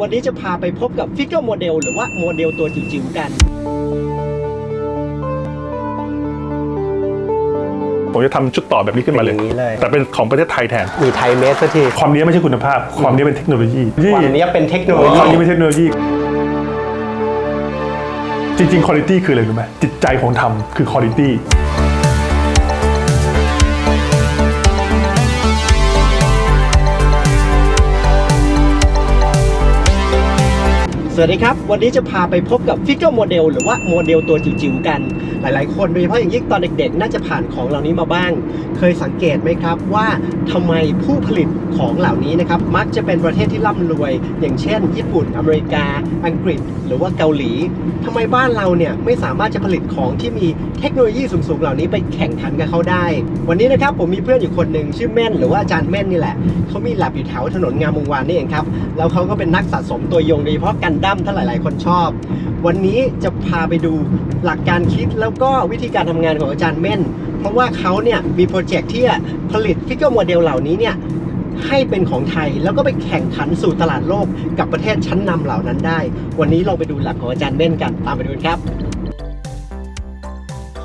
วันนี้จะพาไปพบกับฟิกเกอร์โมเดลหรือว่าโมเดลตัวจิ๋วๆกัน ผมจะทำชุดต่อแบบนี้ขึ้นมาเลยเป็นอย่างนี้เลย แต่เป็นของประเทศไทยแทน มีไทยเมสสักทีความนี้ไม่ใช่คุณภาพ ความนี้เป็นเทคโนโลยีความนี้เป็นเทคโนโลความยีนี้เป็นเทคโนโลยี จริงๆคุณภาพคืออะไรรู้ไหมจิตใจของทำคือคุณภาพ สวัสดีครับ วันนี้จะพาไปพบกับฟิกเกอร์โมเดลหรือว่าโมเดลตัวจิ๋วๆกัน หลายๆ คนโดยเฉพาะอย่างยิ่งตอนเด็กๆ น่าจะผ่านของเหล่านี้มาบ้าง เคยสังเกตไหมครับว่าทำไมผู้ผลิตของเหล่านี้นะครับ มักจะเป็นประเทศที่ร่ำรวย อย่างเช่น ญี่ปุ่น อเมริกา อังกฤษ หรือว่าเกาหลีทำไมบ้านเราเนี่ยไม่สามารถจะผลิตของที่มีเทคโนโลยีสูงๆ เหล่านี้ไปแข่งขันกับเขาได้ วันนี้นะครับผมมีเพื่อนอยู่คนหนึ่งชื่อแม่น หรือว่าอาจารย์แม่นนี่แหละเขามีแลบอยู่แถวถนนงามวงวานนี่เองครับแล้วเขาก็เป็นนักสะสมตัวยงโดยเฉพาะกันดั้มถ้าหลาย ๆ คนชอบ วันนี้จะพาไปดูหลักการคิดแล้วก็วิธีการทำงานของอาจารย์เม่น เพราะว่าเขาเนี่ยมีโปรเจกต์ที่ผลิตฟิกเกอร์โมเดลเหล่านี้เนี่ยให้เป็นของไทยแล้วก็ไปแข่งขันสู่ตลาดโลกกับประเทศชั้นนำเหล่านั้นได้ วันนี้เราไปดูหลักของอาจารย์เม่นกันตามไปดูกันครับ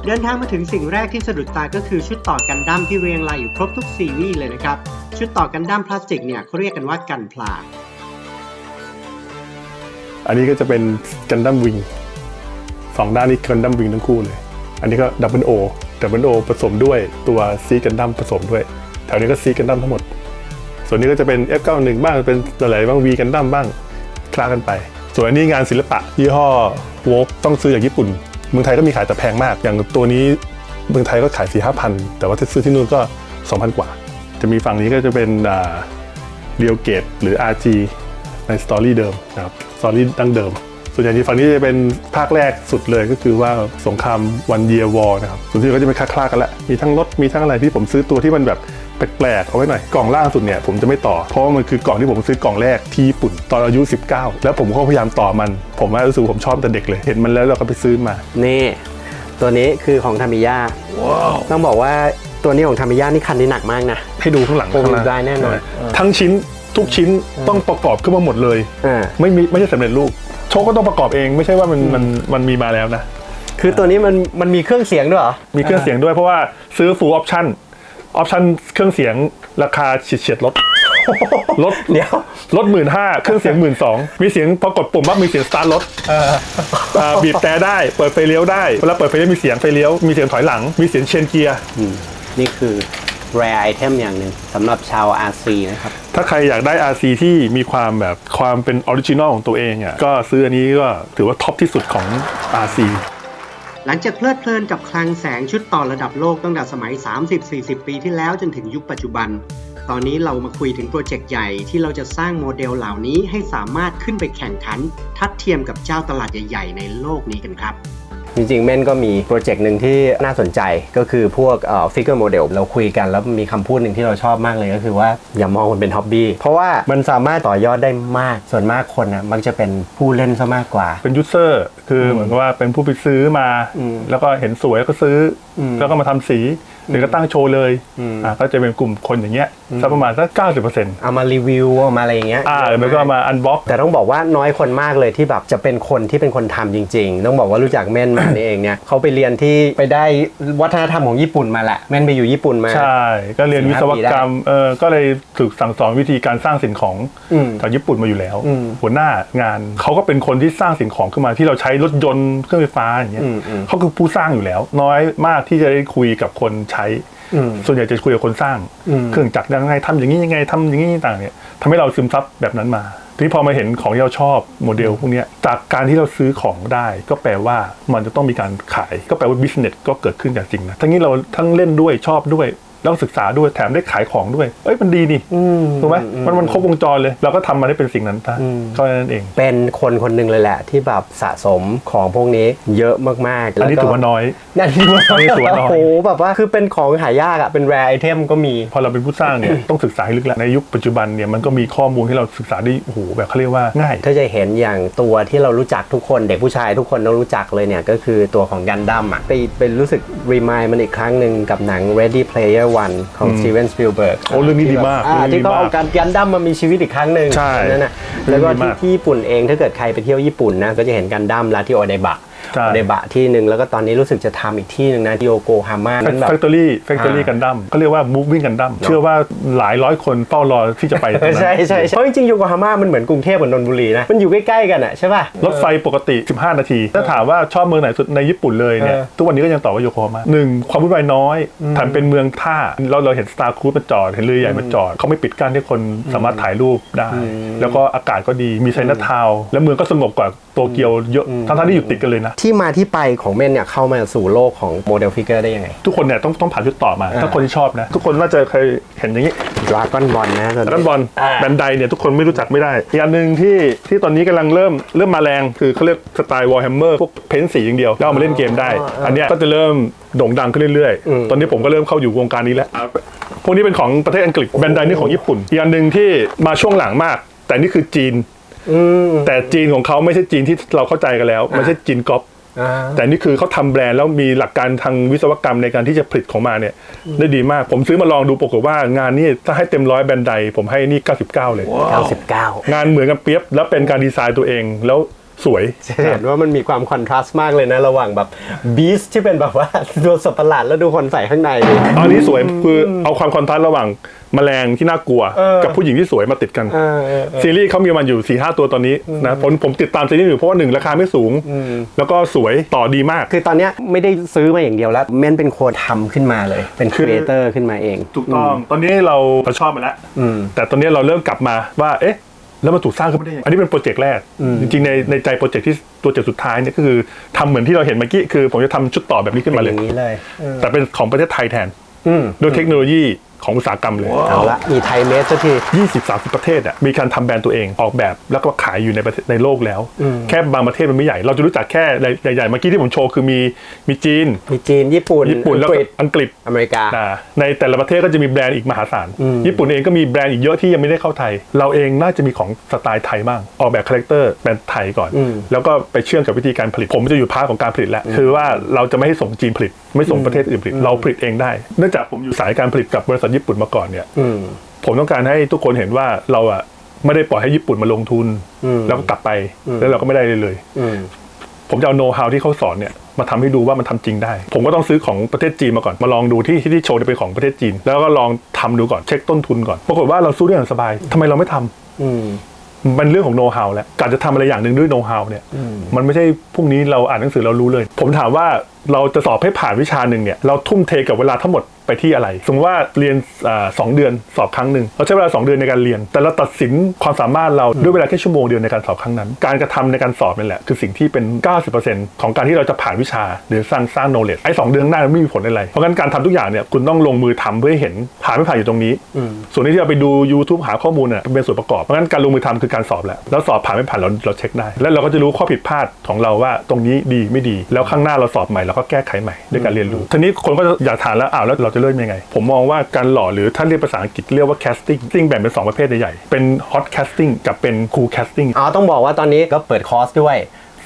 เดินทางมาถึงสิ่งแรกที่สะดุดตาก็คือชุดต่อกันดั้มที่เรียงรายอยู่ครบทุกซีรีส์เลยนะครับ ชุดต่อกันดั้มพลาสติกเนี่ยเขาเรียกกันว่ากันพลา อันนี้ก็จะเป็นกันดั้มวิงสองด้านนี้กันดั้มวิงทั้งคู่เลย อันนี้ก็ดับเบิลโอดับเบิลโอผสมด้วยตัวซีกันดั้มผสมด้วย แถวนี้ก็ซีกันดั้มทั้งหมด ส่วนนี้ก็จะเป็น F91 บ้างเป็นหลายๆบ้าง V กันดั้มบ้างคลากันไป ส่วนอันนี้งานศิลปะยี่ห้อโวกต้องซื้อจากญี่ปุ่น เมืองไทยก็มีขายแต่แพงมาก อย่างตัวนี้เมืองไทยก็ขาย4 5 0 0 0แต่ว่าถ้าซื้อที่นู่นก็ 2,000 กว่า จะมีฝั่งนี้ก็จะเป็นเรียวเกตหรือ RG ในสตอรี่เดิมนะครับสตอรี่ดั้งเดิม ส่วนใหญ่ที่ฝั่งนี้จะเป็นภาคแรกสุดเลยก็คือว่าสงครามวันเยียวอนะครับส่วนที่ก็จะเป็นคลาๆกันละมีทั้งรถมีทั้งอะไรที่ผมซื้อตัวที่มันแบบแปลกๆเอาไว้หน่อยกล่องล่างสุดเนี่ยผมจะไม่ต่อ เพราะว่ามันคือกล่องที่ผมซื้อกล่องแรกที่ญี่ปุ่นตอนอายุ 19 แล้วผมก็พยายามต่อมัน ผมว่ารู้สึกผมชอบตั้งแต่เด็กเลยเห็นมันแล้วเราก็ไปซื้อมานี่ตัวนี้คือของทามิยาต้องบอกว่าตัวนี้ของทามิยานี่คันนี้หนักมากนะให้ดูข้างหลังโอ้ข้างล่างได้แน่นอนทั้งชิ้น ทุกชิ้นต้องประกอบขึ้นมาหมดเลยอ่า ไม่มีไม่ใช่สำเร็จรูปโชคก็ต้องประกอบเองไม่ใช่ว่ามันมันมันมีมาแล้วนะ คือตัวนี้มันมันมีเครื่องเสียงด้วยเหรอ มีเครื่องเสียงด้วยเพราะว่าซื้อ full option option เครื่องเสียงราคาเฉียดเฉียดๆลดลดเดี๋ยว ลดหมื่นห้าเครื่องเสียงหมื่นสองมีเสียงพอกดปุ่มปั๊บมีเสียงสตาร์ทรถอ่าบีบแต่ได้เปิดไฟเลี้ยวได้เวลาเปิดไฟเลี้ยวมีเสียงไฟเลี้ยวมีเสียงถอยหลังมีเสียงเชนเกียร์นี่คือ rare item อย่างหนึ่งสำหรับชาว RC นะครับ ถ้าใครอยากได้ RC ที่มีความแบบความเป็นออริจินอลของตัวเองอะก็ซื้ออันนี้ก็ถือว่าท็อปที่สุดของ RC หลังจากเพลิดเพลินกับคลังแสงชุดต่อระดับโลกตั้งแต่สมัย 30-40 ปีที่แล้วจนถึงยุคปัจจุบัน ตอนนี้เรามาคุยถึงโปรเจกต์ใหญ่ที่เราจะสร้างโมเดลเหล่านี้ให้สามารถขึ้นไปแข่งขัน ทัดเทียมกับเจ้าตลาดใหญ่ ๆ ในโลกนี้กันครับ จริงๆเม่นก็มีโปรเจกต์หนึ่งที่น่าสนใจก็คือพวกเอ่อฟิกเกอร์โมเดลเราคุยกันแล้วมีคำพูดหนึ่งที่เราชอบมากเลยก็คือว่าอย่ามองมันเป็นฮ็อบบี้เพราะว่ามันสามารถต่อยอดได้มาก ส่วนมากคนนะมักจะเป็นผู้เล่นซะมากกว่า เป็นยูเซอร์คือเหมือนกับว่าเป็นผู้ไปซื้อมาอืมแล้วก็เห็นสวยแล้วก็ซื้ออมแล้วก็มาทำสี หรือก็ตั้งโชว์เลยอืมอ่าก็จะเป็นกลุ่มคนอย่างเงี้ยสักประมาณสักเก้าสิบเปอร์เซ็นต์เอามารีวิวเอามาอะไรอย่างเงี้ยอ่าหรือไม่ก็มาอันบ็อกแต่ต้องบอกว่าน้อยคนมากเลยที่แบบจะเป็นคนที่เป็นคนทำจริง ๆ ต้องบอกว่ารู้จักเม่นมานี่เองเนี่ยเขาไปเรียนที่ไปได้วัฒนธรรมของญี่ปุ่นมาแหละเม่นไปอยู่ญี่ปุ่นมาใช่ก็เรียนสี่วิห้าศวปีได้กรรมเออก็เลยถูกสั่งสอนวิธีการสร้างสิ่งของอืมจากญี่ปุ่นมาอยู่แล้วอืมหัวหน้างานเขาก็เป็นคนที่สร้างสิ่งของขึ้นมาที่เราใช้รถยนต์เครื่องไฟฟ้าอย่างเงี้ยอืมอืมเขาคือผู้สร้างอยู่แล้ว น้อยมากที่จะได้คุยกับคนใช้อืมส่วนใหญ่จะคุยกับคนสร้างอืมเครื่องจักรยังไงทำอย่างนี้ยังไงทำอย่างนี้ต่างเนี่ยทำให้เราซึมซับแบบนั้นมา ทีนี้พอมาเห็นของที่เราชอบโมเดลพวกเนี้ยจากการที่เราซื้อของได้ ก็แปลว่ามันจะต้องมีการขาย ก็แปลว่าบิสเนสก็เกิดขึ้นอย่างจริงนะทั้งนี้เราทั้งเล่นด้วยชอบด้วย แล้วก็ศึกษาด้วยแถมได้ขายของด้วย เอ้ยมันดีนี่อืมถูกไหมอืมันมันครบวงจรเลย เราก็ทำมันให้เป็นสิ่งนั้นซะอืมก็นั่นเอง เป็นคนคนหนึ่งเลยแหละ ที่แบบสะสมของพวกนี้เยอะมากๆอันนี้แล้ก็ถือว่าน้อยนั่นถือว่าอันนี้ถือว่าน้อยโอ้โหแบบว่าคือเป็นของหายากอะเป็น rare item ก็มี พอเราเป็นผู้สร้างเนี่ยต้องศึกษาให้ลึกแล้วในยุคปัจจุบันเนี่ยมันก็มีข้อมูลที่เราศึกษาได้โอ้โหแบบเขาเรียกว่าง่าย ถ้าจะเห็นอย่างตัวที่เรารู้จักทุกคนเด็กผู้ชายทุกคนต้องรู้จักเลยเนี่ยก็คือตัวของกันดั้มอะไปไปรู้สึกรีมายมันอีกครั้งหนึ่งกับหนัง Ready Player Another One ของ Steven Spielberg โอ้เรื่องนี้ดีมากอ่าเรื่องนี้ที่เขาดีมากเอาการกันดั้มมามีชีวิตอีกครั้งหนึ่งใช่นั่นน่ะแล้วก็เรื่องนี้ที่มากที่ญี่ปุ่นเองถ้าเกิดใครไปเที่ยวญี่ปุ่นนะก็จะเห็นกันดั้มแล้วที่โอเดบะใช่ โอเดบะที่หนึ่งแล้วก็ตอนนี้รู้สึกจะทำอีกที่หนึ่งนะที่โอโกฮาม่านั่นแบบแฟคทอรี่แฟคทอรี่อ่ากันดั้มเขาเรียกว่า moving กันดั้มเชื่อว่าหลายร้อยคนเฝ้ารอที่จะไปตรงนั้นใช่ใช่ใช่เพราะจริงๆโยโกฮาม่ามันเหมือนกรุงเทพกับนนทบุรีนะมันอยู่ใกล้ๆกันอะใช่ป่ะรถไฟปกติ 15 นาที ถ้าถามว่าชอบเมืองไหนสุดในญี่ปุ่นเลยเนี่ยเออทุกวันนี้ก็ยังตอบว่าโยโกฮาม่าหนึ่งความวุ่นวายน้อยแถมเป็นเมืองท่าเราเราเห็นสตาร์ครูซมาจอดเห็นเรือใหญ่มาจอดเขาไม่ปิดกั้นให้คนสามารถถ่ายรูปได้ แล้วก็อากาศก็ดีมีไชน่าทาวน์แล้วเมืองก็สงบกว่า โตเกียวเยอะทั้งๆที่อยู่ติดกันเลยนะ ที่มาที่ไปของเม่นเนี่ยเข้ามาสู่โลกของโมเดลฟิกเกอร์ได้ยังไง ทุกคนเนี่ยต้องต้องผ่านชุดต่อมา ถ้าคนที่ชอบนะ ทุกคนน่าจะเคยเห็นอย่างนี้ดราก้อนบอลนะตอนดราก้อนบอลอ่าแบนไดเนี่ยทุกคนไม่รู้จักไม่ได้ อีกอันหนึ่งที่ที่ตอนนี้กำลังเริ่มเริ่มมาแรงคือเขาเรียกสไตล์วอลแฮมเมอร์พวกเพ้นสีอย่างเดียวแล้วเอามาเล่นเกมได้ อันเนี้ยก็จะเริ่มโด่งดังขึ้นเรื่อยๆ ตอนนี้ผมก็เริ่มเข้าอยู่วงการนี้แล้ว พวกนี้เป็นของประเทศอังกฤษแบนไดนี่ของญี่ปุ่น อีกอันหนึ่งที่มาช่วงหลังมาก แต่นี่คือจีน อืมแต่จีนของเขาไม่ใช่จีนที่เราเข้าใจกันแล้ว ไม่ใช่จีนก๊อปอ่าแต่นี่คือเขาทำแบรนด์แล้วมีหลักการทางวิศวกรรมในการที่จะผลิตของมาเนี่ย ได้ดีมากผมซื้อมาลองดูปรากฏว่างานนี่ถ้าให้เต็มร้อยแบรนด์ใดผมให้นี่ 99 เลย99งานเหมือนกันเปียบแล้วเป็นการดีไซน์ตัวเองแล้ว สวยจะเห็นว่ามันมีความคอนทราสต์มากเลยนะ ระหว่างแบบบีสที่เป็นแบบว่าตัวสัตว์ประหลาดแล้วดูคนใส่ข้างในดิตอนนี้สวยคือเอาความคอนทราสต์ระหว่างแมลงที่น่ากลัวเออกับผู้หญิงที่สวยมาติดกันเออเออเออซีรีส์เขามีมันอยู่4ีหตัวตอนนี้นะผมผมติดตามซีรีส์อยู่เพราะว่าหนึ่งราคาไม่สูง แล้วก็สวยต่อดีมาก คือตอนเนี้ยไม่ได้ซื้อมาอย่างเดียวแล้วเม่นเป็นคนทำขึ้นมาเลย เป็นคคือรีเอเตอร์ขึ้นมาเอง ถูกต้อง ตอนนี้เราเราชอบมันแล้วอืมแต่ตอนนี้เราเริ่มกลับมาว่าเอ๊ะ แล้วมันถูกสร้างขึ้นมาได้ยังไงอันนี้เป็นโปรเจกต์แรก จริงๆ ในในใจโปรเจกต์ที่ตัวเจกต์สุดท้ายเนี่ยก็คือทำเหมือนที่เราเห็นเมื่อกี้คือ ผมจะทำชุดต่อแบบนี้ขึ้นมาอเลยย่างนี้เลยเออแต่เป็นของประเทศไทยแทนอืมด้วยเทคโนโลยี ของอุตสาหกรรมเลย เอาละมีไทยเมสสักที 20 30 ประเทศอะมีการทำแบรนด์ตัวเองออกแบบแล้วก็ขายอยู่ในประเทศในโลกแล้ว แค่บางประเทศมันไม่ใหญ่ เราจะรู้จักแค่ใหญ่ๆเมื่อกี้ที่ผมโชว์คือมีมีจีน มีจีน ญี่ปุ่นญี่ปุ่นแล้วอังก็กฤษอังกฤษอเมริกาอ่าในแต่ละประเทศก็จะมีแบรนด์อีกมหาศาล ญี่ปุ่นเองก็มีแบรนด์อีกเยอะที่ยังไม่ได้เข้าไทย เราเองน่าจะมีของสไตล์ไทยบ้างออกแบบคาแรคเตอร์แบรนด์ไทยก่อน แล้วก็ไปเชื่อมกับวิธีการผลิต ผมจะอยู่พาร์ทของการผลิตแล้วคือว่าเราจะไม่ให้ส่งจีนผลิต ไม่ส่งประเทศอื่นผลิตเราผลิตเองได้ เนื่องจากผมอยู่สายการผลิตกับบริษัทญี่ปุ่นมาก่อนเนี่ยอืมผมต้องการให้ทุกคนเห็นว่าเราอะไม่ได้ปล่อยให้ญี่ปุ่นมาลงทุน แล้วก็กลับไปแล้วเราก็ไม่ได้เลยเลยอืมผมจะเอาโน้ตฮาวที่เขาสอนเนี่ยมาทำให้ดูว่ามันทำจริงได้ ผมก็ต้องซื้อของประเทศจีนมาก่อน มาลองดูที่ที่ที่โชว์เนี่ยเป็นของประเทศจีน แล้วก็ลองทำดูก่อนเช็คต้นทุนก่อนปรากฏว่าเราสู้ได้อย่างสบายทำไมเราไม่ทำอืมมันเรื่องของโน้ตฮาวแล้วการจะทำอะไรอย่างหนึ่งด้วยโน้ตฮาวเนี่ย มันไม่ใช่พรุ่งนี้เราอ่านหนังสือเรารู้เลย ผมถามว่า เราจะสอบให้ผ่านวิชาหนึ่งเนี่ยเราทุ่มเทกับเวลาทั้งหมดไปที่อะไร สมมติว่าเรียนสองเดือนสอบครั้งหนึ่งเราใช้เวลา 2 เดือนในการเรียน แต่เราตัดสินความสามารถเราด้วยเวลาแค่ชั่วโมงเดียวในการสอบครั้งนั้น การกระทำในการสอบนี่แหละ คือสิ่งที่เป็น 90%ของการที่เราจะผ่านวิชาหรือสร้างสร้าง knowledge ไอ้สองเดือนหน้ามันไม่มีผลอะไร เพราะงั้นการทำทุกอย่างเนี่ยคุณต้องลงมือทำเพื่อให้เห็นผ่านไม่ผ่านอยู่ตรงนี้ ส่วนที่เราไปดู YouTube หาข้อมูลเนี่ยเป็นส่วนประกอบ เพราะงั้นการลงมือทำคือการสอบแหละแล้วสอบผ่านไม่ผ่านเราเราเช็คได้ แล้วเราก็จะรู้ข้อผิดพลาดของเราว่าตรงนี้ดีไม่ดี แล้วข้างหน้าเราสอบใหม่เราก็แก้ไขใหม่ด้วยการเรียนรู้ทีนี้คนก็จะอยากถามแล้วอ้าวแล้วเราจะเริ่มยังไง ผมมองว่าการหล่อหรือถ้าเรียกภาษาอังกฤษเรียกว่า casting ซึ่งแบ่งเป็นสองประเภทใหญ่ๆเป็น hot casting กับเป็น cool casting อ๋อต้องบอกว่าตอนนี้ก็เปิดคอร์สด้วย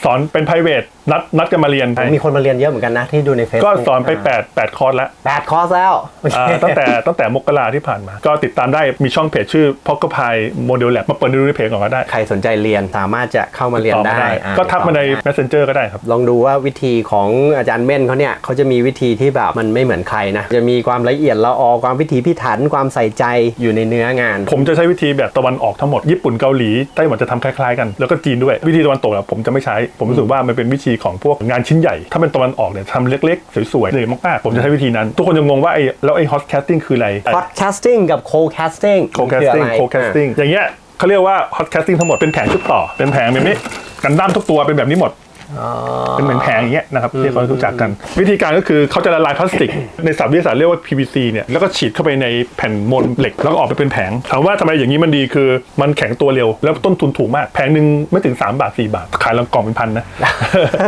สอนเป็น private นัดนัดกันมาเรียนมีคนมาเรียนเยอะเหมือนกันนะที่ดูในเฟซก็สอนไป8 8คอร์สแล้วแปดคอร์สแล้วโอเคอ่าตั้งแต่ตั้งแต่มกราที่ผ่านมา ก็ติดตามได้มีช่องเพจชื่อ p o c k e t Pie Model Lab มาเปิดดูในเพจก่อนก็ได้ใครสนใจเรียนสามารถจะเข้ามาเรียนตอบได้มาอ่าก็ทักมาในติดต่อได้ Messenger ก็ได้ครับ ลองดูว่าวิธีของอาจารย์เม่นเขาเนี่ยเขาจะมีวิธีที่แบบมันไม่เหมือนใครนะจะมีความละเอียดละออความพิถีพิถันความใส่ใจอยู่ในเนื้องาน ผมจะใช้วิธีแบบตะวันออกทั้งหมดญี่ปุ่นเกาหลีไต้หวันจะทำคล้ายๆกันแล้วก็จีนด้วยวิธีตะวันตกอะผมจะไม่ใช้ ผมรู้สึกว่ามันเป็นวิธีของพวกงานชิ้นใหญ่ ถ้าเป็นตะวันออกเนี่ยทำเล็กๆ สวยๆเลยมากๆผมจะใช้วิธีนั้น ทุกคนจะงงว่าไอ้แล้วไอ้ hot casting คืออะไร podcasting กับ co-casting โคแคสติ้งโคแคสติ้งอย่างเงี้ยเขาเรียกว่า hot casting ทั้งหมดเป็นแผงชุดต่อเป็นแผงแบบนี้กันด้ามทุกตัวเป็นแบบนี้หมด เป็นเหมือนแผงอย่างเงี้ยนะครับที่เขารู้จักกัน วิธีการก็คือเขาจะละลายพลาสติก ในศัพท์วิทยาศาสตร์เรียกว่า PVC เนี่ยแล้วก็ฉีดเข้าไปในแผ่นมวลเหล็ก แล้วก็ออกไปเป็นแผงถามว่าทำไมอย่างนี้มันดีคือมันแข็งตัวเร็ว แล้วต้นทุนถูกมากแผงหนึ่งไม่ถึง 3 บาท 4 บาท ขายลังกล่องเป็นพันนะ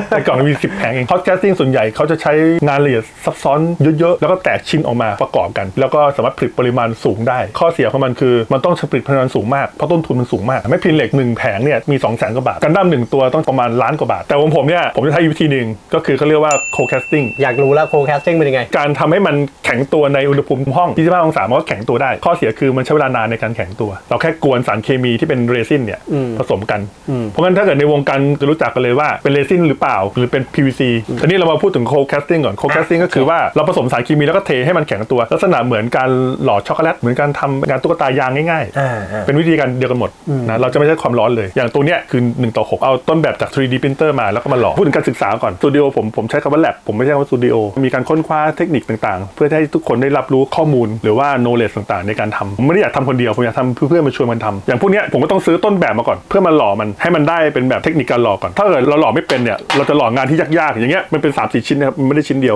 ในกล่องมี 10 แผงเองฮอตแคสติ้งส่วนใหญ่เขาจะใช้งานละเอียดซับซ้อนเยอะๆแล้วก็แตกชิ้นออกมาประกอบกัน แล้วก็สามารถผลิตปริมาณสูงได้ ข้อเสียของมันคือมันต้องผลิตปริมาณสูงมากเพราะต้นทุนมันสูงมากไม่พิมพ์เหล็กหนึ่งแผงเนี่ยมี2 0 0 0 0 0กว่าบาทกันดั้มหนึ่งตัวต้องประมาณล้านกว่าบาทแต่ผมผมเนี่ยผมจะใช้วิธีหนึ่งก็คือเขาเรียกว่า co-casting อยากรู้แล้วโคแคสติ้งเป็นยังไง การทำให้มันแข็งตัวในอุณหภูมิห้อง25องศามันก็แข็งตัวได้ ข้อเสียคือมันใช้เวลานานในการแข็งตัว เราแค่กวนสารเคมีที่เป็นเรซินเนี่ยอืมผสมกันอืมเพราะงั้นถ้าเกิดในวงการจะรู้จักกันเลยว่าเป็นเรซินหรือเปล่าหรือเป็น PVC ทีนี้เรามาพูดถึง co-casting ก่อน co-casting ก็คือว่าเราผสมสารเคมีแล้วก็เทให้มันแข็งตัว ลักษณะเหมือนการหล่อช็อกโกแลตเหมือนการทำงานตุ๊กตายางง่ายๆอ่าอ่าเป็นวิธีการเดียวกันหมดนะเราจะไม่ใช้ความร้อนเลย อย่างตัวเนี้ยคือ1ต่อ6เอาต้นแบบจาก 3D printer มาแล้วก็มาหล่อพูดถึงการศึกษาก่อนสตูดิโอผมผมใช้คำว่า lab ผมไม่ใช่คำว่าสตูดิโอมีการค้นคว้าเทคนิคต่างๆ เพื่อให้ทุกคนได้รับรู้ข้อมูลหรือว่า knowledge ต่างๆ ในการทำผมไม่ได้อยากทำคนเดียวผมอยากทำเพื่อนๆมาชวนมันทำอย่างพวกนี้ผมก็ต้องซื้อต้นแบบมาก่อน เพื่อมาหล่อมันให้มันได้เป็นแบบเทคนิคการหล่อก่อน ถ้าเกิดเราหล่อไม่เป็นเนี่ยเราจะหล่องานที่ยากๆอย่างเงี้ยมันเป็น3ามสี่ชิ้นนะครับมันไม่ได้ชิ้นเดียว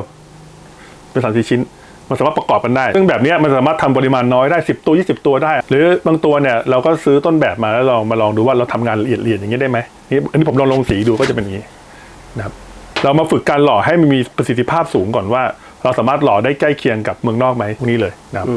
เป็นสามสี่ชิ้นมันสามารถประกอบกันได้ ซึ่งแบบนี้มันสามารถทำปริมาณน้อยได้ 10 ตัว 20 ตัวได้ หรือบางตัวเนี่ยเราก็ซื้อต้นแบบมาแล้วลองมาลองดูว่าเราทำงานละเอียดละเอียดอย่างนี้ได้ไหมนี่อันนี้ผมลองลงสีดูก็จะเป็นอย่างนี้ นะครับเรามาฝึกการหล่อให้มันมีประสิทธิภาพสูงก่อนว่า เราสามารถหล่อได้ใกล้เคียงกับเมืองนอกไหมพวกนี้เลยนะครับ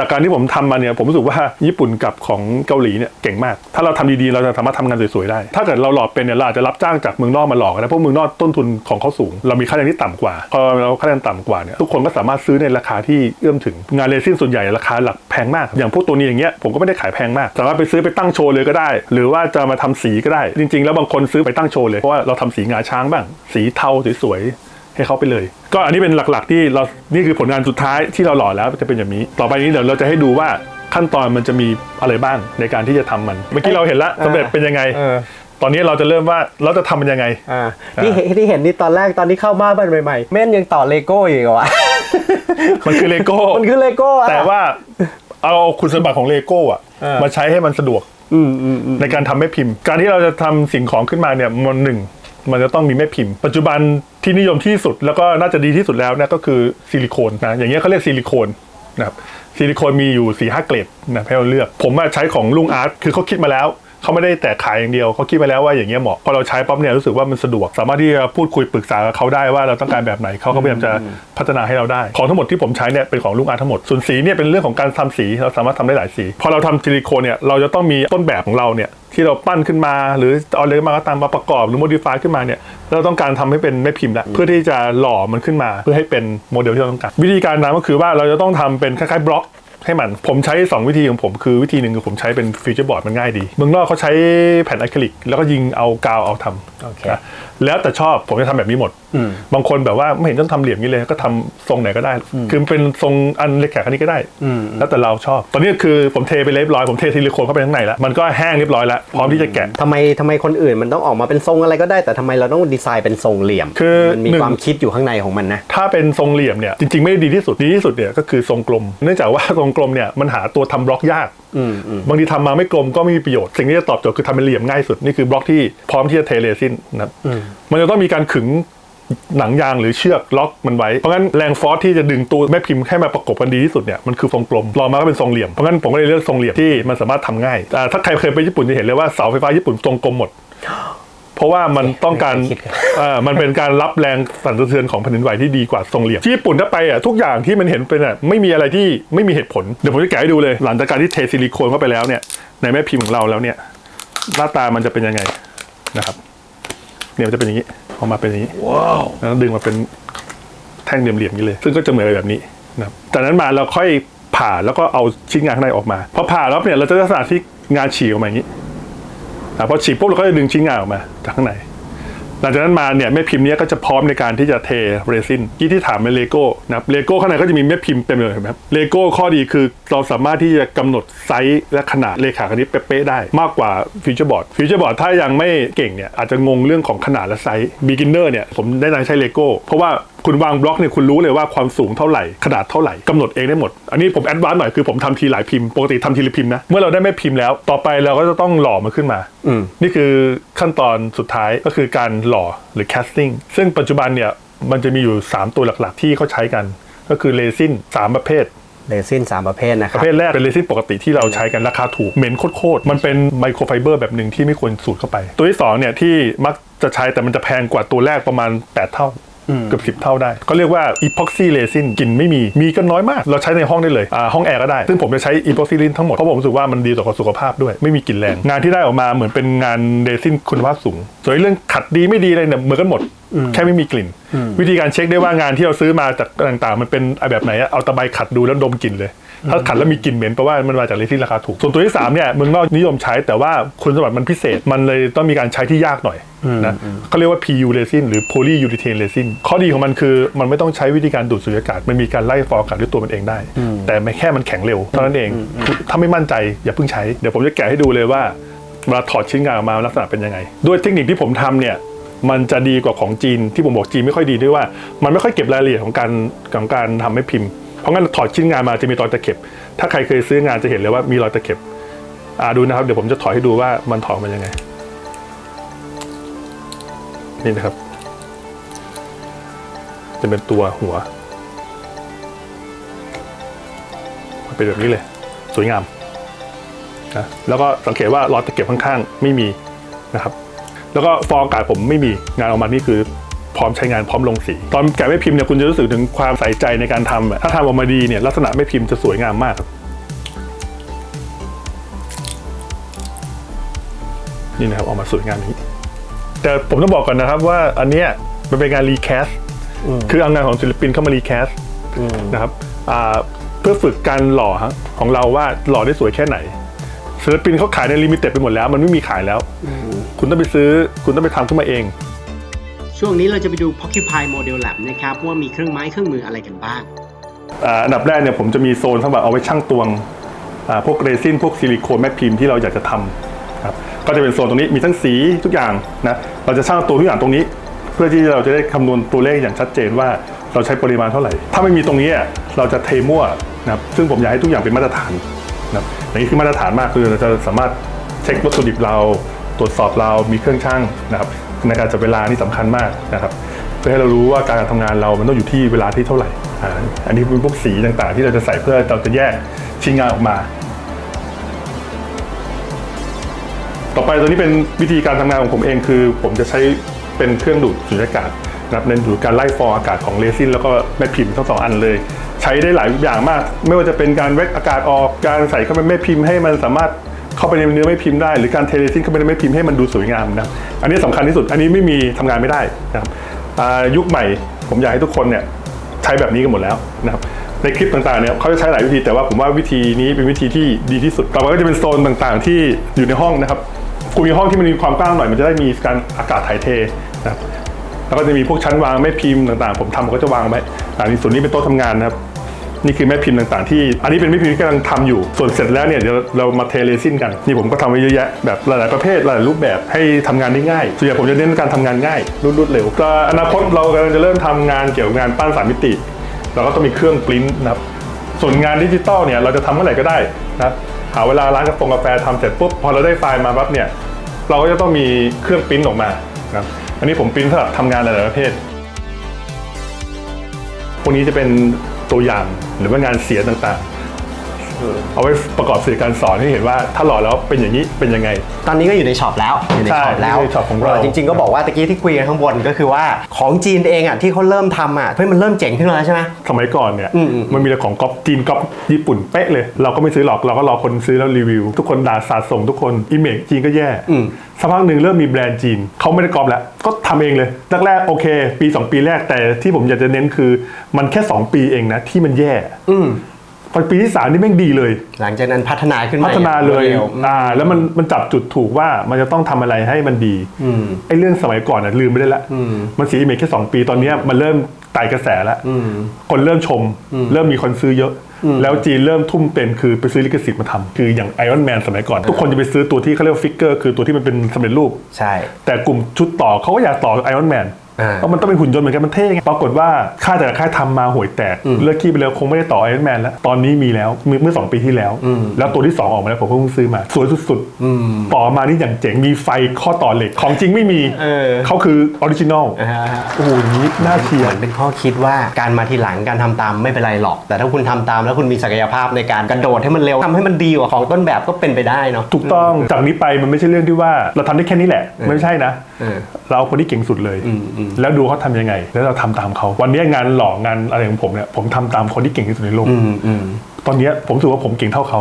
จากการที่ผมทำมาเนี่ยผมรู้สึกว่าญี่ปุ่นกับของเกาหลีเนี่ยเก่งมาก ถ้าเราทำดีๆเราจะสามารถทำงานสวยๆได้ ถ้าเกิดเราหลอกเป็นเนี่ยเราอาจจะรับจ้างจากเมืองนอกมาหลอกนะเพราะเมืองนอกต้นทุนของเขาสูง เรามีค่าแรงที่ต่ำกว่าพอเราค่าแรงต่ำกว่าเนี่ยทุกคนก็สามารถซื้อในราคาที่เอื้อมถึงงานเรซินส่วนใหญ่ราคาหลักแพงมาก อย่างพวกตัวนี้อย่างเงี้ยผมก็ไม่ได้ขายแพงมาก สามารถไปซื้อไปตั้งโชว์เลยก็ได้ หรือว่าจะมาทำสีก็ได้ จริง ๆ แล้วบางคนซื้อไปตั้งโชว์เลยเพราะว่าเราทำสีงาช้างบ้าง สีเทาสวยๆ ให้เขาไปเลย ก็อันนี้เป็นหลักๆ ที่เรานี่คือผลงานสุดท้ายที่เราหล่อแล้วจะเป็นอย่างนี้ ต่อไปนี้เดี๋ยวเราจะให้ดูว่าขั้นตอนมันจะมีอะไรบ้างในการที่จะทำมัน เมื่อกี้เราเห็นแล้วสำเร็จเป็นยังไงเออตอนนี้เราจะเริ่มว่าเราจะทำมันยังไง อ่าที่เห็นที่เห็นนี่ตอนแรกตอนที่เข้ามาบ้านใหม่ๆแม่นยังต่อเลโก้อีกเหรอวะมันคือเลโก้มันคือเลโก้อะแต่ว่าเอาคุณสมบัติของเลโก้อะเออมาใช้ให้มันสะดวกอืมอืมอืมในการทำแม่พิมพ์ การที่เราจะทำสิ่งของขึ้นมาเนี่ยมันหนึ่ง มันจะต้องมีแม่พิมพ์ ปัจจุบันที่นิยมที่สุดแล้วก็น่าจะดีที่สุดแล้วเนี่ยก็คือซิลิโคนนะอย่างเงี้ยเขาเรียกซิลิโคนนะครับซิลิโคนมีอยู่4ี่ห้าเกรดนะให้เราเลือก ผมใช้ของลุงอาร์ตคือเขาคิดมาแล้ว เขาไม่ได้แต่ขายอย่างเดียวเขาคิดมาแล้วว่าอย่างเงี้ยเหมาะพอเราใช้ปั๊บเนี่ยรู้สึกว่ามันสะดวก สามารถที่จะพูดคุยปรึกษากับเขาได้ว่าเราต้องการแบบไหนเขาก็พยายามจะพัฒนาให้เราได้ ของทั้งหมดที่ผมใช้เนี่ยเป็นของลุงอาร์ทั้งหมดส่วนสีเนี่ยเป็นเรื่องของการทำสีเราสามารถทำได้หลายสีพอเราทำซิลิโคนเนี่ยเราจะต้องมีต้นแบบของเราเนี่ยที่เราปั้นขึ้นมา หรือเอาอะไรมาก็ตามมาประกอบหรือโมดิฟายขึ้นมาเนี่ยเราต้องการทำให้เป็นแม่พิมพ์ละเพื่อที่จะหล่อมันขึ้นมา เพื่อให้เป็นโมเดลที่เราต้องการ วิธีการนั้นก็คือว่าเราจะต้องทำเป็นคล้ายๆบล็อก ให้มัน ผมใช้ 2 วิธีของผมคือวิธีหนึ่งคือผมใช้เป็นฟีเจอร์บอร์ดมันง่ายดี เมืองนอกเขาใช้แผ่นอะคริลิกแล้วก็ยิงเอากาวเอาทโอเคำนะ แล้วแต่ชอบผมจะทำแบบนี้หมดอืมบางคนแบบว่าไม่เห็นต้องทำเหลี่ยมนี้เลยก็ทำทรงไหนก็ได้ คือเป็นทรงอันเล็กแขกอันนี้ก็ได้อืมแล้วแต่เราชอบ ตอนนี้คือผมเทไปเรียบร้อยผมเทซิลิโคนเข้าไปข้างในแล้วมันก็แห้งเรียบร้อยแล้วพร้อมที่จะแกะทำไมทำไมคนอื่นมันต้องออกมาเป็นทรงอะไรก็ได้แต่ทำไมเราต้องดีไซน์เป็นทรงเหลี่ยม คือมันมีหนึ่งความคิดอยู่ข้างในของมันนะ ถ้าเป็นทรงเหลี่ยมเนี่ยจริงๆไม่ได้ดีที่สุดดีที่สุดเนี่ยก็คือทรงกลม เนื่องจากว่าทรงกลมเนี่ยมันหาตัวทำบล็อกยากอืมอืม บางทีทำมาไม่กลมก็ไม่มีประโยชน์ สิ่งที่จะตอบโจทย์คือทำเป็นเหลี่ยมง่ายสุด นี่คือบล็อกที่พร้อมที่จะเทเรซินนะครับมันจะต้องมีการขึงหนังยางหรือเชือกล็อกมันไว้ เพราะงั้นแรงฟอร์สที่จะดึงตัวแม่พิมพ์ให้มาประกบกันดีที่สุดเนี่ยมันคือทรงกลมรองมาก็เป็นทรงเหลี่ยม เพราะงั้นผมก็เลยเลือกทรงเหลี่ยมที่มันสามารถทำง่ายอ่าถ้าใครเคยไปญี่ปุ่นจะเห็นเลยว่าเสาไฟฟ้าญี่ปุ่นทรงกลมหมด เพราะว่ามันต้องการไม่เคยคิดกันอ่ามันเป็นการรับแรงสั่นสะเทือนของแผ่นดินไหวที่ดีกว่าทรงเหลี่ยมที่ญี่ปุ่นถ้าไปอะทุกอย่างที่มันเห็นเป็นอะไม่มีอะไรที่ไม่มีเหตุผลเดี๋ยวผมจะแกะให้ดูเลย หลังจากการที่เทซิลิโคนเข้าไปแล้วเนี่ยในแม่พิมพ์ของเราแล้วเนี่ยหน้าตามันจะเป็นยังไงนะครับเนี่ยมันจะเป็นอย่างนี้ออกมาเป็นอย่างนี้ว้าวแล้วดึงมาเป็นแท่งเหลี่ยมๆอย่างนี้เลย ซึ่งก็จะเหมือนแบบนี้นะครับจากนั้นมาเราค่อยผ่าแล้วก็เอาชิ้นงานข้างในออกมาพอผ่าแล้วเนี่ยเราจะได้ลักษณะที่งานฉีกออกมาอย่างนี้อะ พอฉีกปุ๊บเราก็จะดึงชิ้นงานออกมาจากข้างในหลังจากนั้นมาเนี่ยแม่พิมพ์เนี้ยก็จะพร้อมในการที่จะเทเรซินที่ที่ถามเป็นเลโก้นะครับเลโก้ข้างในก็จะมีแม่พิมพ์เต็มเลยเห็นไหมครับเลโก้ข้อดีคือเราสามารถที่จะกำหนดไซส์และขนาดเลขาคณิตเป๊ะๆได้ มากกว่าฟิวเจอร์บอร์ดฟิวเจอร์บอร์ดถ้ายังไม่เก่งเนี่ยอาจจะงงเรื่องของขนาดและไซส์บิ๊กินเนอร์เนี่ยผมแนะนำใช้เลโก้เพราะว่าคุณวางบล็อกเนี่ยคุณรู้เลยว่าความสูงเท่าไหร่ขนาดเท่าไหร่กำหนดเองได้หมด อันนี้ผมแอดวานซ์หน่อยคือผมทำทีหลายพิมพ์ปกติทำทีละพิมพ์นะเมื่อเราได้แม่พิมพ์แล้ว ต่อไปเราก็จะต้องหล่อมันขึ้นมาอืมนี่คือขั้นตอนสุดท้ายก็คือการหล่อหรือ casting ซึ่งปัจจุบันเนี่ยมันจะมีอยู่ 3 ตัวหลักๆ ที่เขาใช้กัน ก็คือเรซิน3ประเภทเรซินสามประเภทนะคปรับระเภทแรกเป็นเรซินปกติที่เราใช้กันราคาถูกเหม็นโคตรๆมันเป็นไมโครไฟเบอร์แบบหนึ่งที่ไม่ควรสูดเข้าไป ตัวที่2เนี่ยที่มักจะใช้แต่มันจะแพงกว่าตัวแรกประมาณ 8 เท่าอืม เกือบสิบเท่าได้เขาเรียกว่า epoxy resin กลิ่นไม่มี มีก็น้อยมาก เราใช้ในห้องได้เลยอ่าห้องแอร์ก็ได้ ซึ่งผมจะใช้ epoxy resin ทั้งหมด เพราะผมรู้สึกว่ามันดีต่อสุขภาพด้วย ไม่มีกลิ่นแรง งานที่ได้ออกมาเหมือนเป็นงานเรซินคุณภาพสูง ส่วนเรื่องขัดดีไม่ดีอะไรเนี่ยเหมือนกันหมด แค่ไม่มีกลิ่น วิธีการเช็คได้ว่างานที่เราซื้อมาจากต่างๆ มันเป็นแบบไหนอะเอาตะไบขัดดูแล้วดมกลิ่นเลย ถ้าขัดแล้วมีกลิ่นเหม็นแปลว่ามันมาจากเรซินราคาถูก ส่วนตัวที่สามเนี่ยเมืองนอกนิยมใช้แต่ว่าคุณสมบัติมันพิเศษมันเลยต้องมีการใช้ที่ยากหน่อยนะเขาเรียกว่า PU resin หรือ polyurethane resin ข้อดีของมันคือมันไม่ต้องใช้วิธีการดูดสุญญากาศ มันมีการไล่ฟองอากาศด้วยตัวมันเองได้ แต่ไม่แค่มันแข็งเร็วเท่านั้นเอง ถ้าไม่มั่นใจอย่าเพิ่งใช้ เดี๋ยวผมจะแกะให้ดูเลยว่าเวลาถอดชิ้นงานออกมาลักษณะเป็นยังไง ด้วยเทคนิคที่ผมทำเนี่ยมันจะดีกว่าของจีนที่ผมบอกจีนไม่ค่อยดีด้วยว่า มันไม่ค่อยเก็บรายละเอียดของการของการทำให้พิมพ์ เพราะงั้นถอดชิ้นงานมาจะมีรอยตะเข็บ ถ้าใครเคยซื้องานจะเห็นเลยว่ามีรอยตะเข็บอ่าดูนะครับ เดี๋ยวผมจะถอดให้ดูว่ามันถอดมันยังไง นี่นะครับ จะเป็นตัวหัวมันเป็นแบบนี้เลย สวยงามนะแล้วก็สังเกตว่ารอยตะเข็บข้างๆ ไม่มีนะครับ แล้วก็ฟองอากาศผมไม่มีงานออกมานี่คือ พร้อมใช้งานพร้อมลงสี ตอนแกะไม่พิมพ์เนี่ยคุณจะรู้สึกถึงความใส่ใจในการทำอะถ้าทำออกมาดีเนี่ยลักษณะไม่พิมพ์จะสวยงามมากครับนี่นะครับออกมาสวยงามอย่างนี้ แต่ผมต้องบอกก่อนนะครับว่าอันเนี้ยมันเป็นการรีแคสคือเอางานของศิลปินเข้ามารีแคสนะครับอ่าเพื่อฝึกการหล่อฮะของเราว่าหล่อได้สวยแค่ไหนศิลปินเขาขายในลิมิเต็ดไปหมดแล้ว มันไม่มีขายแล้ว คุณต้องไปซื้อ คุณต้องไปทำขึ้นมาเอง ช่วงนี้เราจะไปดู Porcupine Model Lab นะครับว่ามีเครื่องไม้เครื่องมืออะไรกันบ้าง อ่าอันดับแรกเนี่ยผมจะมีโซนสำหรับเอาไว้ชั่งตวงอ่าพวกเรซินพวกซิลิโคนแม่พิมพ์ที่เราอยากจะทำครับก็จะเป็นโซนตรงนี้มีทั้งสีทุกอย่างนะเราจะชั่งตัวทุกอย่างตรงนี้ เพื่อที่เราจะได้คำนวณตัวเลขอย่างชัดเจนว่าเราใช้ปริมาณเท่าไหร่ ถ้าไม่มีตรงนี้อะเราจะเทมั่วนะครับซึ่งผมอยากให้ทุกอย่างเป็นมาตรฐานนะครับอย่างนี้คือมาตรฐานมากคือเราจะสามารถเช็ควัตถุดิบเรา ตรวจสอบเรามีเครื่องช่างนะครับ ในการจับเวลานี่สำคัญมากนะครับเพื่อให้เรารู้ว่าการทำงานเรามันต้องอยู่ที่เวลาที่เท่าไหร่อันนี้เป็นพวกสีต่างๆ ที่เราจะใส่เพื่อเราจะแยกชิ้นงานออกมา ต่อไปตัวนี้เป็นวิธีการทำงานของผมเองคือ ผมจะใช้เป็นเครื่องดูดสุญญากาศนะครับในดูดการไล่ฟองอากาศของเรซินแล้วก็แม่พิมพ์ทั้งสองอันเลย ใช้ได้หลายอย่างมาก ไม่ว่าจะเป็นการเวกอากาศออกการใส่เข้าไปแม่พิมพ์ให้มันสามารถ เข้าไปในเนื้อแม่พิมพ์ได้ หรือการเทเรซินเข้าไปในแม่พิมพ์ให้มันดูสวยงามนะครับอันนี้สำคัญที่สุดอันนี้ไม่มีทำงานไม่ได้นะครับยุคใหม่ผมอยากให้ทุกคนเนี่ยใช้แบบนี้กันหมดแล้วนะครับในคลิปต่างๆเนี่ยเขาจะใช้หลายวิธีแต่ว่าผมว่าวิธีนี้เป็นวิธีที่ดีที่สุด ต่อไปก็จะเป็นโซนต่างๆ ที่อยู่ในห้องนะครับคุณมีห้องที่มันมีความกว้างหน่อยมันจะได้มีการอากาศถ่ายเทนะครับแล้วก็จะมีพวกชั้นวางแม่พิมพ์ต่างๆ ผมทำผมก็จะวางไว้อันนี้ส่วนนี้เป็นโต๊ะทำงานนะครับ นี่คือแม่พิมพ์ต่างๆ ที่อันนี้เป็นแม่พิมพ์ที่กำลังทำอยู่ ส่วนเสร็จแล้วเนี่ยเดี๋ยวเรามาเทเลซินกันนี่ผมก็ทำไว้เยอะแยะแบบหลายๆประเภทหลายรูปแบบให้ทำงานได้ง่ายส่วนใหญ่ผมจะเน้นการทำงานง่ายรวดๆเร็วก็อนาคตเรากำลังจะเริ่มทำงานเกี่ยวกับงานปั้นสามมิติ เราก็ต้องมีเครื่องปริ้นนะครับส่วนงานดิจิตอลเนี่ยเราจะทำเมื่อไหร่ก็ได้นะหาเวลาร้านกาแฟกาแฟทำเสร็จปุ๊บพอเราได้ไฟล์มาปั๊บเนี่ยเราก็จะต้องมีเครื่องปริ้นออกมานะครับอันนี้ผมปริ้นสำหรับทำงานหลายๆประเภทพวกนี้จะเป็น ตัวอย่างหรือว่างานเสียต่าง เอาไว้ประกอบสื่อการสอนให้เห็นว่าถ้าหล่อแล้วเป็นอย่างนี้เป็นยังไง ตอนนี้ก็อยู่ในช็อปแล้วอยู่ในใช่ช็อปแล้วอยู่ในช็อปของเรา จริง ๆก็บอกว่าตะกี้ที่คุยกันข้างบนก็คือว่าของจีนเองอะที่เขาเริ่มทำอะเฮ้ยมันเริ่มเจ๋งขึ้นมาแล้วใช่ไหม สมัยก่อนเนี่ย อืมอืม มันมีแต่ของก๊อปจีนก๊อปญี่ปุ่นเป๊ะเลย เราก็ไม่ซื้อหรอกเราก็รอคนซื้อแล้วรีวิว ทุกคนด่าสาดส่งทุกคนอิมเมจจีนก็แย่สักพักหนึ่งเริ่มมีแบรนด์จีนเขาไม่ได้ก๊อปแล้ว ก็ทำเองเลยแรกๆโอเค ปี 2 ปีแรกแต่ที่ผมอยากจะเน้นคือ มันแค่ 2 ปีเองนะที่มันแย่อืม พอปีที่สามนี่แม่งดีเลย หลังจากนั้นพัฒนาขึ้นมพัฒนาเลยร็วอ่าแล้วมันมันจับจุดถูกว่ามันจะต้องทำอะไรให้มันดีอืมไอ้เรื่องสมัยก่อนน่ะลืมไปได้ละอืมมันเสียอิมเมจแค่2ปีตอนเนี้ยมันเริ่มไต่กระแสแล้วอืมคนเริ่มชม เริ่มมีคนซื้อเยอะ แล้วจีนเริ่มทุ่มเป็นคือไปซื้อลิขสิทธิ์มาทำคืออย่างไอรอนแมนสมัยก่อน ทุกคนจะไปซื้อตัวที่เขาเรียกว่าฟิกเกอร์คือตัวที่มันเป็นสำเร็จรูปใช่ แต่กลุ่มชุดต่อเขาก็อยากต่อไอรอนแมนอ่า เพราะมันต้องเป็นหุ่นยนต์เหมือนกันมันเท่ไงปรากฏว่าค่ายแต่ละค่ายทำมาห่วยแตกเลิกขี้ไปแล้วคงไม่ได้ต่อไอรอนแมนแล้ว ตอนนี้มีแล้วเมื่อเมื่อสองปีที่แล้ว แล้วตัวที่ 2 ออกมาแล้วผมก็เพิ่งซื้อมา สวยสุดๆ ต่อมานี่อย่างเจ๋งมีไฟข้อต่อเหล็กของจริงไม่มีเออเขาคือออริจินอลอ่าฮะโอ้โหอย่างนี้น่าเชียเหมืร์อนเป็นข้อคิดว่าการมาทีหลังการทำตามไม่เป็นไรหรอก แต่ถ้าคุณทำตามแล้วคุณมีศักยภาพในการกระโดดให้มันเร็วทำให้มันดีกว่าของต้นแบบก็เป็นไปได้เนาะถูกต้องจากนี้ไปมันไม่ใช่เรื่องที่ว่าเราทำได้แค่นี้แหละไม่ใช่นะเออเราเอาคนที่เก่งสุดเลยแล้วดูเขาทำยังไง แล้วเราทำตามเขา วันนี้งานหล่องานอะไรของผมเนี่ยผมทำตามคนที่เก่งที่สุดในโลก ตอนเนี้ยผมรู้สึกว่าผมเก่งเท่าเขา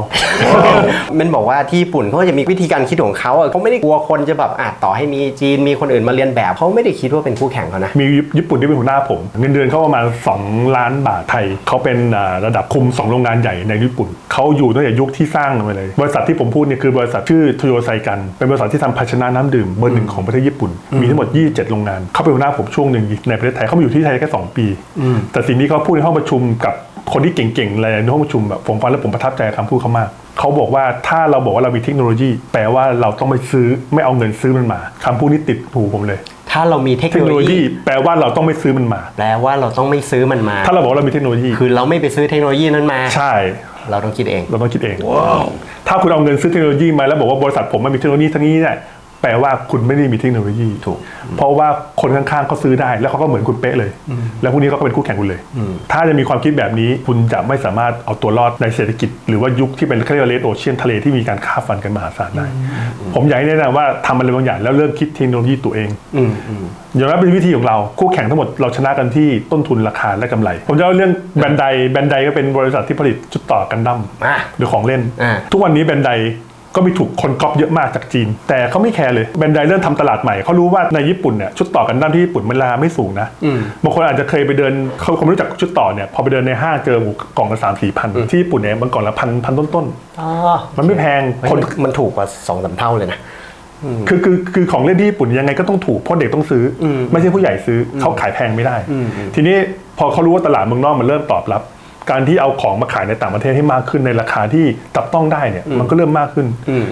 มันบอกว่าที่ญี่ปุ่นเขาก็จะมีวิธีการคิดของเขาอะเขาไม่ได้กลัวคนจะแบบอาจต่อให้มีจีนมีคนอื่นมาเรียนแบบเขาไม่ได้คิดว่าเป็นคู่แข่งเขานะ มีญี่ปุ่นที่เป็นหัวหน้าผม เงินเดือนเขาประมาณ 2 ล้านบาทไทย เขาเป็นอ่าระดับคุม 2 โรงงานใหญ่ในญี่ปุ่น เขาอยู่ตั้งแต่ยุคที่สร้างมาเลย บริษัทที่ผมพูดเนี่ยคือบริษัทชื่อโตโยไซกัน เป็นบริษัทที่ทำภาชนะน้ำดื่มเบอร์หนึ่งของประเทศญี่ปุ่น มีทั้งหมด 27 โรงงาน เขาเป็นหัวหน้าผมช่วงหนึ่งในประเทศไทยเขามาอยู่ที่ไทยแค่ 2 ปี แต่สิ่งที่เขาพูดในห้องประชุมกับ คนที่เก่งๆอะไรในห้องประชุมแบบผมฟังแล้วผมประทับใจคำพูดเขามากเขาบอกว่าถ้าเราบอกว่าเรามีเทคโนโลยี แปลว่าเราต้องไปซื้อไม่เอาเงินซื้อมันมาคำพูดนี้ติดหูผมเลย ถ้าเรามีเทคเทคโนโนโลโลยียี แปลว่าเราต้องไม่ซื้อมันมา แปลว่าเราต้องไม่ซื้อมันมา ถ้าเราบอกว่าเรามีเทคโนโลยี คือเราไม่ไปซื้อเทคโนโลยีนั้นมา ใช่ เราต้องคิดเอง เราต้องคิดเอง ถ้าคุณเอาเงินซื้อเทคโนโลยีมาแล้วบอกว่าบริษัทผมไม่มีเทคโนโลยีทั้งนี้เนี่ย แปลว่าคุณไม่ได้มีเทคโนโลยีถูก เพราะว่าคนข้างๆเขาซื้อได้ แล้วเขาก็เหมือนคุณเป๊ะเลย แล้วพวกนี้เขาก็เป็นคู่แข่งคุณเลย ถ้าจะมีความคิดแบบนี้คุณจะไม่สามารถเอาตัวรอดในเศรษฐกิจ หรือว่ายุคที่เป็นเขาเรียกว่าเลดโอเชียนทะเลที่มีการฆ่าฟันกันมหาศาลได้ ผมอยากให้แนะนำว่าทำอะไรบางอย่างแล้วเริ่มคิดเทคโนโลยีตัวเองอืมอืมอย่างนั้นเป็นวิธีของเราคู่แข่งทั้งหมดเราชนะกันที่ต้นทุนราคาและกำไร ผมจะเล่าเรื่องแบนไดแบนไดก็เป็นบริษัทที่ผลิตชุดต่อกันดั้มอะหรือของเล่นอ่าทุกวันนี้แบนได ก็มีถูกคนก๊อปเยอะมากจากจีน แต่เขาไม่แคร์เลยแบนไดเริ่มทำตลาดใหม่เขารู้ว่าในญี่ปุ่นเนี่ยชุดต่อกันดั้มที่ญี่ปุ่นมันราคาไม่สูงนะบางคนอาจจะเคยไปเดินเขาคงไม่รู้จักชุดต่อเนี่ยพอไปเดินในห้างเจอหมูกล่องละสามสี่พันที่ญี่ปุ่นเนี่ยมันกล่องละพันพันต้นอ๋อๆมันไม่แพงคคนนมันถูกกว่าสองสามเท่าเลยนะคือคือคือของเล่นที่ญี่ปุ่นยังไงก็ต้องถูกเพราะเด็กต้องซื้ออไม่ใช่ผู้ใหญ่ซื้ออเขาขายแพงไม่ได้ ทีนี้พอเขารู้ว่าตลาดเมืองนอกมันเริ่มตอบรับ การที่เอาของมาขายในต่างประเทศให้มากขึ้นในราคาที่จับต้องได้เนี่ยมันก็เริ่มมากขึ้น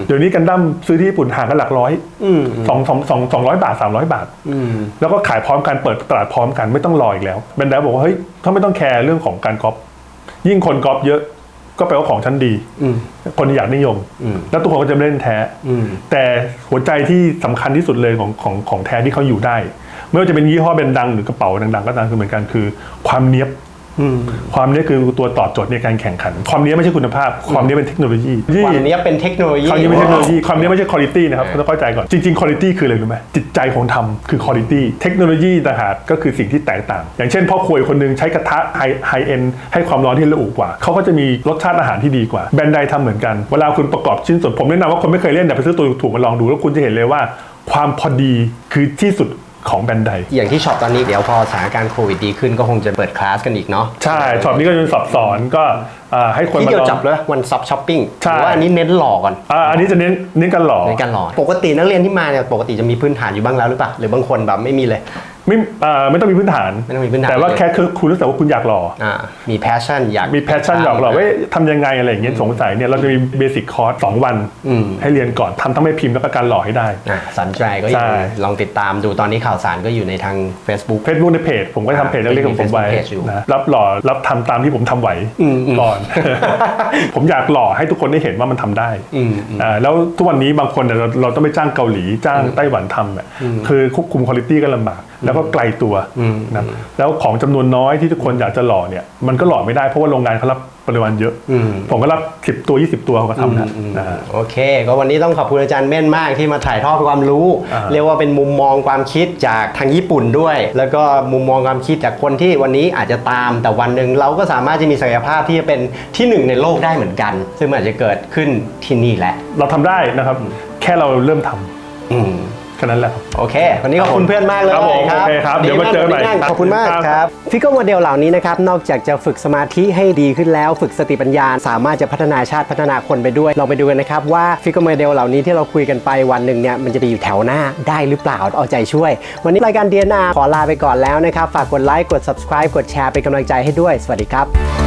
เดี๋ยวนี้กันดั้มซื้อที่ญี่ปุ่นห่างกันหลักร้อยสองสองสองสองร้อยบาทสามร้อยบาทแล้วก็ขายพร้อมกันเปิดตลาดพร้อมกันไม่ต้องรออีกแล้วแบรนด์แล้วบอกว่าเฮ้ยถ้าไม่ต้องแคร์เรื่องของการก๊อปยิ่งคนก๊อปเยอะก็แปลว่าของชั้นดี คนอยากนิยม แล้วทุกคนก็จะเล่นแท้ แต่หัวใจที่สำคัญที่สุดเลยของของของแท้ที่เขาอยู่ได้ ไม่ว่าจะเป็นยี่ห้อแบรนด์ดังหรือกระเป๋าดังๆก็ตามคือเหมือนกันคือ ความเนี้ยบ ความเนี้ยบคือตัวตอบโจทย์ในการแข่งขัน ความเนี้ยบไม่ใช่คุณภาพ ความเนี้ยบเป็นเทคโนโลยีความเนี้ยเป็นเทคโนโลยีความเนี้ยบเป็นเทคโนโลยีความเนี้ยบไม่ใช่คุณภาพนะครับต้องเข้าใจก่อนจริงๆคุณภาพคืออะไรรู้ไหมจิตใจของทำคือคุณภาพเทคโนโลยีต่างหากก็คือสิ่งที่แตกต่าง อย่างเช่นพ่อครัวคนหนึงใช้กระทะไฮไฮเอ็นให้ความร้อนที่ระอุกว่า เขาก็จะมีรสชาติอาหารที่ดีกว่า แบรนด์ใดทำเหมือนกันเวลาคุณประกอบชิ้นส่วนผมแนะนำว่าคนไม่เคยเล่นแต่ไปซื้อตัวถูกๆมาลองดูแล้วคุณจะเห็นเลยว่าความพอดีคือที่สุด ของแบรนด์ใด อย่างที่ช็อปตอนนี้เดี๋ยวพอสถานการณ์โควิดดีขึ้นก็คงจะเปิดคลาสกันอีกเนาะใช่ช็อปนี้ก็จะเป็นสอบสอนก็อ่าให้คนที่มาเดียวลองจับเลยวันซับช้อปปิ้งใช่หรือว่าอันนี้เน้นหล่อก่อนอ่าอันนี้จะเน้นเน้นการหล่อในการหล่อปกตินักเรียนที่มาเนี่ยปกติจะมีพื้นฐานอยู่บ้างแล้วหรือเปล่าหรือบางคนแบบไม่มีเลย ไม่อ่าไม่ต้องมีพื้นฐาน ไม่ต้องมีพื้นฐานแต่ว่าเลยแค่คือคุณรู้สึกว่าคุณอยากหล่ออ่ามีแพชชั่นอยากมีแพชชั่นอยากหล่อว่าเอ๊ะทำยังไงอะไรอย่างเงี้ยสงสัยเนี่ยเราจะมีเบสิกคอร์สสองวันอืมให้เรียนก่อนทำทั้งไม่พิมพ์แล้วก็การหล่อให้ได้อะสนใจก็อใช่ย่าลองติดตามดูตอนนี้ข่าวสารก็อยู่ในทาง Facebook เฟซบุ๊กในเพจผมก็ทำเพจเล็กๆของผมไว้มี Facebook page อยู่นะรับหล่อรับทำตามที่ผมทำไหวอืมอืมก่อน ผมอยากหล่อให้ทุกคนได้เห็นว่ามันทำได้อืมอืมอ่าแล้วทุกวันนี้บางคนเนี่ยเราเราต้องไปจ้างเกาหลีจ้างไต้หวันทำเนี่ยคือควบคุมคุณภาพก็ลำบากแล้วก็ไกลตัวนะแล้วของจำนวนน้อยที่ทุกคนอยากจะหล่อเนี่ยมันก็หล่อไม่ได้เพราะว่าโรงงานเขารับปริมาณเยอะ ผมก็รับ 10 ตัว 20 ตัวเขาก็ทำนะนะฮะโอเค ก็วันนี้ต้องขอบคุณอาจารย์เม่นมากที่มาถ่ายทอดความรู้อ่าเรียกว่าเป็นมุมมองความคิดจากทางญี่ปุ่นด้วย แล้วก็มุมมองความคิดจากคนที่วันนี้อาจจะตาม แต่วันหนึ่งเราก็สามารถจะมีศักยภาพที่จะเป็นที่หนึ่งในโลกได้เหมือนกัน ซึ่งมันอาจจะเกิดขึ้นที่นี่แหละ เราทำได้นะครับ แค่เราเริ่มทำอืม แค่นั้นแหละครับ โอเค วันนี้ขอบคุณเพื่อนมากเลยครับผมโอเคครับเดี๋ยวมาเจอกันใหม่ดีขอบคุณมากครับครับฟิกเกอร์โมเดลเหล่านี้นะครับ นอกจากจะฝึกสมาธิให้ดีขึ้นแล้ว ฝึกสติปัญญา สามารถจะพัฒนาชาติพัฒนาคนไปด้วยเราไปดูกันนะครับว่าฟิกเกอร์โมเดลเหล่านี้ที่เราคุยกันไปวันหนึ่งเนี่ยมันจะดีอยู่แถวหน้าได้หรือเปล่าเอาใจช่วย วันนี้รายการ DNA ขอลาไปก่อนแล้วนะครับ ฝากกดไลค์กด subscribe กดแชร์เป็นกำลังใจให้ด้วย สวัสดีครับ